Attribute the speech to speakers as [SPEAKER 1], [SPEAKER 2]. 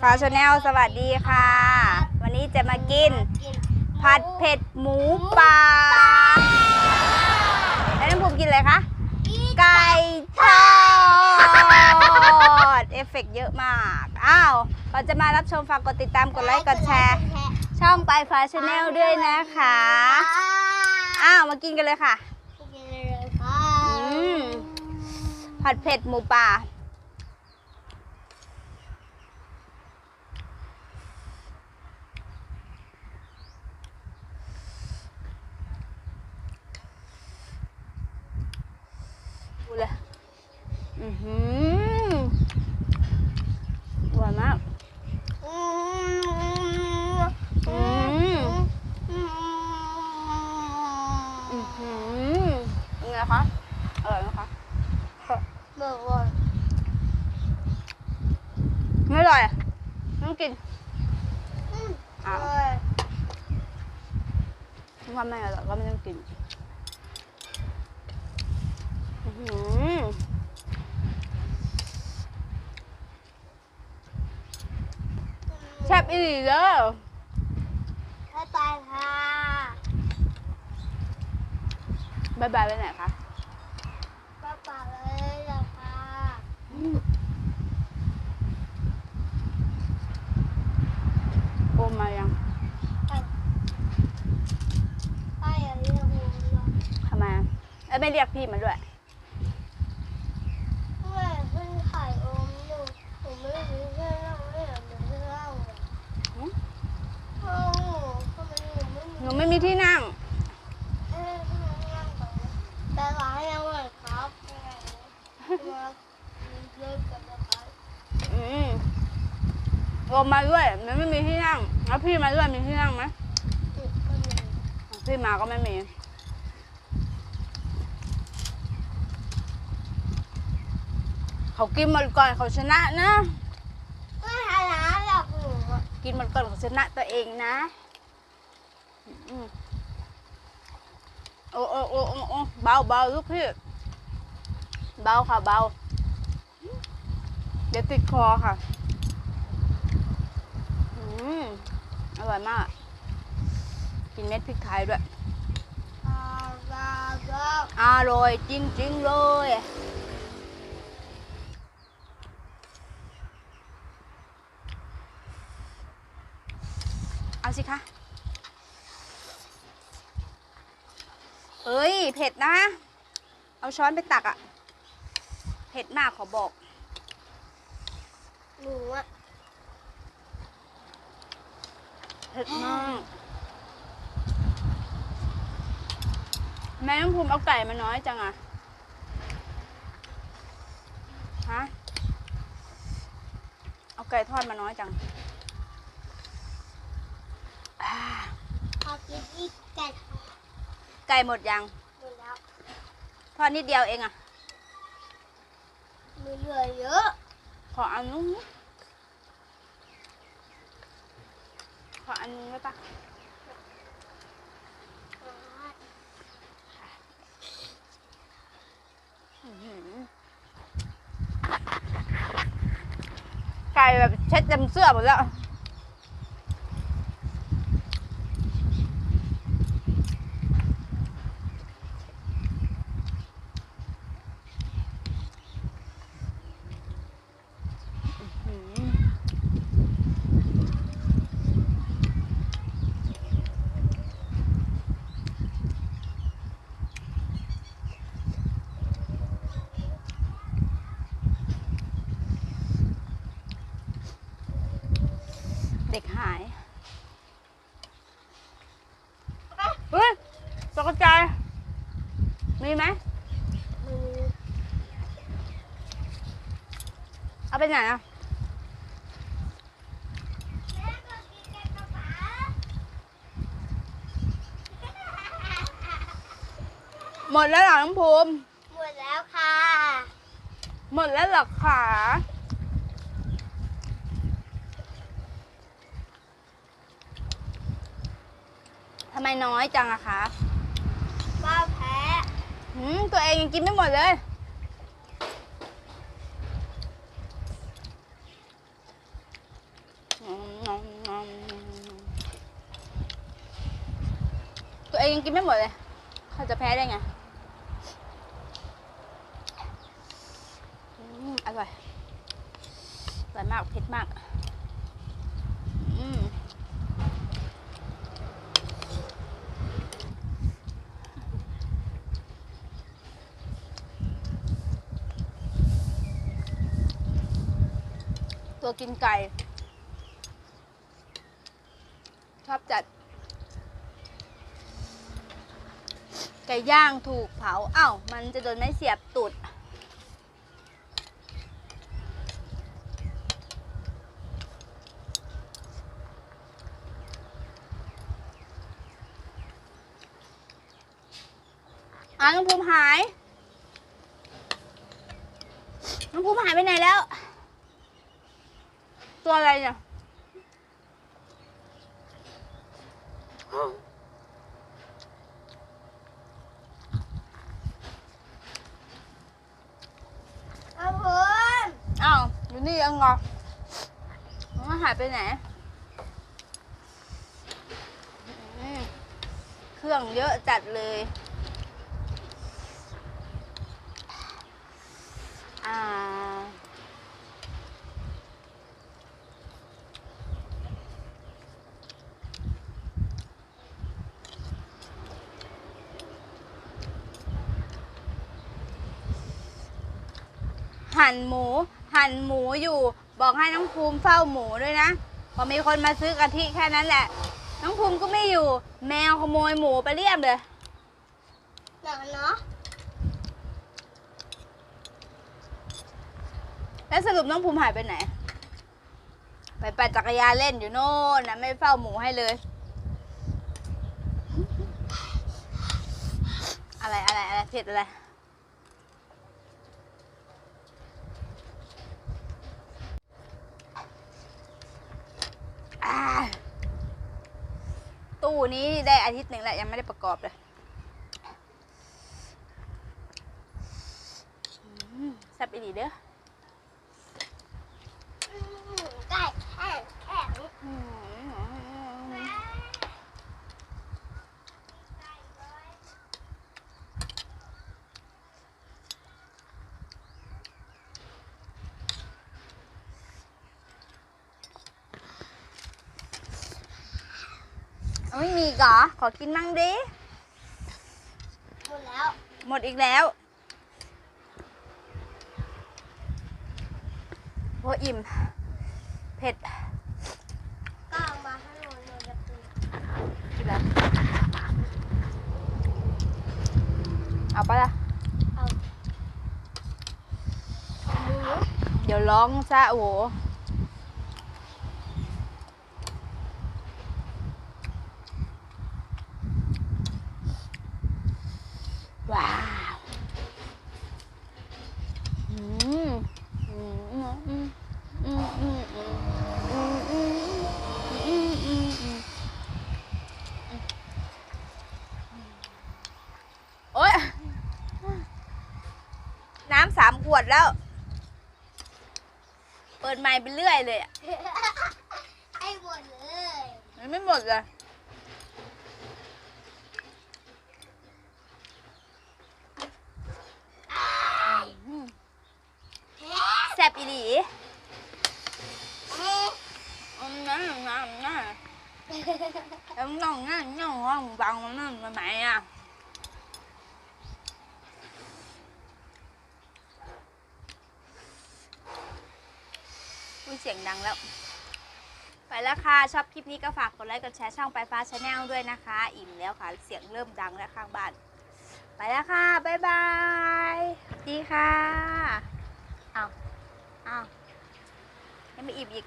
[SPEAKER 1] ฟ้าชาแนลสวัสดีค่ะ วันนี้จะมากิน ผัดเผ็ดหมูป่าแล้วน้ำภูมิกินอะไรคะ ไก่ทอด เอฟเฟกต์เยอะมาก อ้าวก่อนจะมารับชมฝากกดติดตามกดไลค์กดแชร์ ช่องปลายฟ้าชาแนลด้วยนะคะ อ้าวมากินกันเลยค่ะอืมผัดเผ็ดหมูป่า อือหือหวานมากอืมอือหือเป็นไงคะอร่อยไหมคะไม่อร่อยอะต้องกินอ้าวว่าไมอร่อยก็ไม่ต้องกินอื้อหือแซ่บ อีหลีเด้อ
[SPEAKER 2] บ๊ายบายค่ะ
[SPEAKER 1] บายบายไปไหนคะ
[SPEAKER 2] บ๊ายบายเลยเหรอค่ะ
[SPEAKER 1] โอมมายัง
[SPEAKER 2] ป้าอย่าเรียกหนูหรอก
[SPEAKER 1] ทำไมอะเอ้ยไม่เรียกพี่มาด้วย
[SPEAKER 2] เมื่อขึ้นไข่อมหนูหนูไม่รู้เรื่องเล่าไม่อยากรู้เรื่องเล่าเลย
[SPEAKER 1] หืม
[SPEAKER 2] เอ้าทำไมหนูไม่มี
[SPEAKER 1] หนูไม่มี ที่นั่ง
[SPEAKER 2] เอ้ยทำไมไม่นั่งก่อนนะแต่ร้านยังเหมือนครับยังไงมาเลิกกันนะครับ
[SPEAKER 1] อืมโอมมาด้วยมันไม่มีที่นั่ง แล้วพี่มาด้วยมีที่นั่งไหม
[SPEAKER 2] จุดก็มี
[SPEAKER 1] พี่มาก็ไม่มีเขากินหมดก่อนเขาชนะนะ
[SPEAKER 2] ไม่หาร้านหรอกหนูอะ
[SPEAKER 1] กินหมดก่อนเขาชนะตัวเองนะอืม โอ้โอ้โอ้โอ้โอ้เบาเบาลูกพี่ เบาค่ะ เบา เดี๋ยวติดคอค่ะ อืม อร่อยมาก กินเม็ดพริกไทยด้วย
[SPEAKER 2] อ่าบาบา
[SPEAKER 1] อร่อยจริง ๆ เลยเอาสิคะ เอ้ย เผ็ดนะ เอาช้อนไปตักอะเผ็ดมากขอบอก
[SPEAKER 2] หนูอะ
[SPEAKER 1] เผ็ดมากแม่น้องภูมิเอาไก่มาน้อยจังอะฮะ เอาไก่ทอดมาน้อยจังอ่า
[SPEAKER 2] พอกินอีกไก่
[SPEAKER 1] ไก่หมดยัง
[SPEAKER 2] หมดแล้ว
[SPEAKER 1] ทอดนิดเดียวเองอะ
[SPEAKER 2] มีเหลือเยอะ
[SPEAKER 1] ขออันนู้นขออันนู้นได้ปะอื้อหือไก่แบบเช็ดเต็มเสื้อหมดแล้ว อื้อหือเด็กหาย เฮ้ยตกใจายมีไหม
[SPEAKER 2] มี
[SPEAKER 1] เอา ไปไหนอะหมดแล้วเหรอน้องภูมิ
[SPEAKER 2] หมดแล้วค่ะ
[SPEAKER 1] หมดแล้วเหรอคะทำไมน้อยจังอะคะ
[SPEAKER 2] ป้าแพ้
[SPEAKER 1] หืม ตัวเองยังกินไม่หมดเลย
[SPEAKER 2] อ
[SPEAKER 1] เองยังกินไม่หมดเลย เขาจะแพ้ได้ไงอืมอร่อย อร่อยมากเผ็ดมาก อืมตัวกินไก่ ชอบจัด ไก่ย่างถูกเผาเอ้ามันจะโดนไม้เสียบตูดอะน้องภูมิหาย น้องภูมิหายไปไหนแล้ว ตัวอะไรเนี่ย
[SPEAKER 2] เอาเพื่อน
[SPEAKER 1] อยู่นี่เองเหรอมันหายไปไหน เครื่องเยอะจัดเลย อ่า หั่นหมู หั่นหมูอยู่ บอกให้น้องภูมิเฝ้าหมูด้วยนะ พอมีคนมาซื้อกะทิแค่นั้นแหละ น้องภูมิก็ไม่อยู่ แมวขโมยหมูไปเรียบเลย
[SPEAKER 2] หนักเนาะ
[SPEAKER 1] แล้วสรุปน้องภูมิหายไปไหน ไปปั่นจักรยานเล่นอยู่โน่นนะไม่เฝ้าหมูให้เลย อะไรอะไรอะไรเผ็ดอะไร ตู้นี้ได้อาทิตย์หนึ่งแล้ว ยังไม่ได้ประกอบเลยอืมแซ่บอีดีเด้อ
[SPEAKER 2] อืมไก่แข็งแข็ง
[SPEAKER 1] อืม เอาไม่มีอีกเหรอ ขอกินมั่งดิ
[SPEAKER 2] หมดแล้ว
[SPEAKER 1] หมดอีกแล้วโอ้อิ่ม เผ็ด
[SPEAKER 2] ก็เอามาให้หนูหนูจะกิน
[SPEAKER 1] กินแล้ว เอาปะล่ะ
[SPEAKER 2] เอาหมู
[SPEAKER 1] เดี๋ยวร้องซะโอ้โห น้ำสามขวดแล้ว เปิดไมค์ไปเรื่อยเลยอะ
[SPEAKER 2] ให้หมดเลย
[SPEAKER 1] มันไม่หมดเลยอืมแซ่บอีหลีอืมนั่นนั่นนั่นน้องน้องนั่นน้องน้องบังนั่นมาไหม อุ้ยเสียงดังแล้ว ไปแล้วค่ะ ชอบคลิปนี้ก็ฝากกดไลค์กดแชร์ช่องไปฟ้าชาแนลด้วยนะคะ อิ่มแล้วค่ะ เสียงเริ่มดังแล้วข้างบ้าน ไปแล้วค่ะ บ๊ายบาย ดีค่ะ เอาเอายังไม่อิ่มอีก